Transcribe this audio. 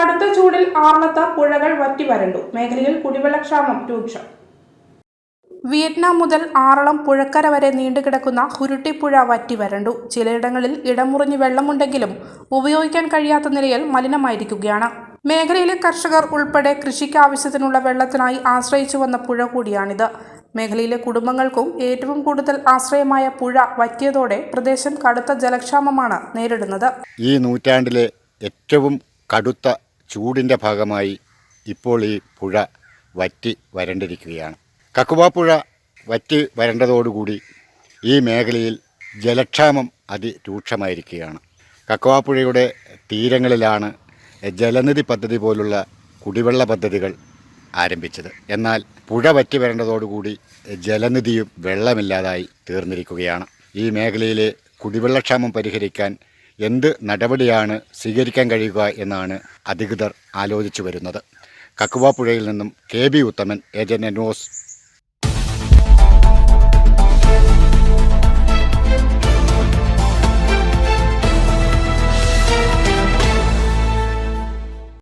കടുത്ത ചൂടിൽ ആർണത്ത പുഴകൾ വറ്റി വരണ്ടു. മേഖലയിൽ കുടിവെള്ളക്ഷാമം രൂക്ഷം. വിയറ്റ്നാം മുതൽ ആറളം പുഴക്കര വരെ നീണ്ടുകിടക്കുന്ന ഹുരുട്ടിപ്പുഴ വറ്റി വരണ്ടു. ചിലയിടങ്ങളിൽ ഇടമുറിഞ്ഞ് വെള്ളമുണ്ടെങ്കിലും ഉപയോഗിക്കാൻ കഴിയാത്ത നിലയിൽ മലിനമായിരിക്കുകയാണ്. മേഖലയിലെ കർഷകർ ഉൾപ്പെടെ കൃഷിക്ക് ആവശ്യത്തിനുള്ള വെള്ളത്തിനായി ആശ്രയിച്ചു വന്ന പുഴ കൂടിയാണിത്. മേഖലയിലെ കുടുംബങ്ങൾക്കും ഏറ്റവും കൂടുതൽ ആശ്രയമായ പുഴ വറ്റിയതോടെ പ്രദേശം കടുത്ത ജലക്ഷാമമാണ് നേരിടുന്നത്. ഈ നൂറ്റാണ്ടിലെ ഏറ്റവും കടുത്ത ചൂടിന്റെ ഭാഗമായി ഇപ്പോൾ ഈ പുഴ വറ്റി വരണ്ടിരിക്കുകയാണ്. കക്കുവാപ്പുഴ വറ്റി വരണ്ടതോടുകൂടി ഈ മേഖലയിൽ ജലക്ഷാമം അതിരൂക്ഷമായിരിക്കുകയാണ്. കക്കുവാപ്പുഴയുടെ തീരങ്ങളിലാണ് ജലനിധി പദ്ധതി പോലുള്ള കുടിവെള്ള പദ്ധതികൾ ആരംഭിച്ചത്. എന്നാൽ പുഴ വറ്റി വരേണ്ടതോടുകൂടി ജലനിധിയും വെള്ളമില്ലാതായി തീർന്നിരിക്കുകയാണ്. ഈ മേഖലയിലെ കുടിവെള്ളക്ഷാമം പരിഹരിക്കാൻ എന്ത് നടപടിയാണ് സ്വീകരിക്കാൻ കഴിയുക എന്നാണ് അധികൃതർ ആലോചിച്ചു വരുന്നത്. കക്കുവാപ്പുഴയിൽ നിന്നും K B Uthaman agent news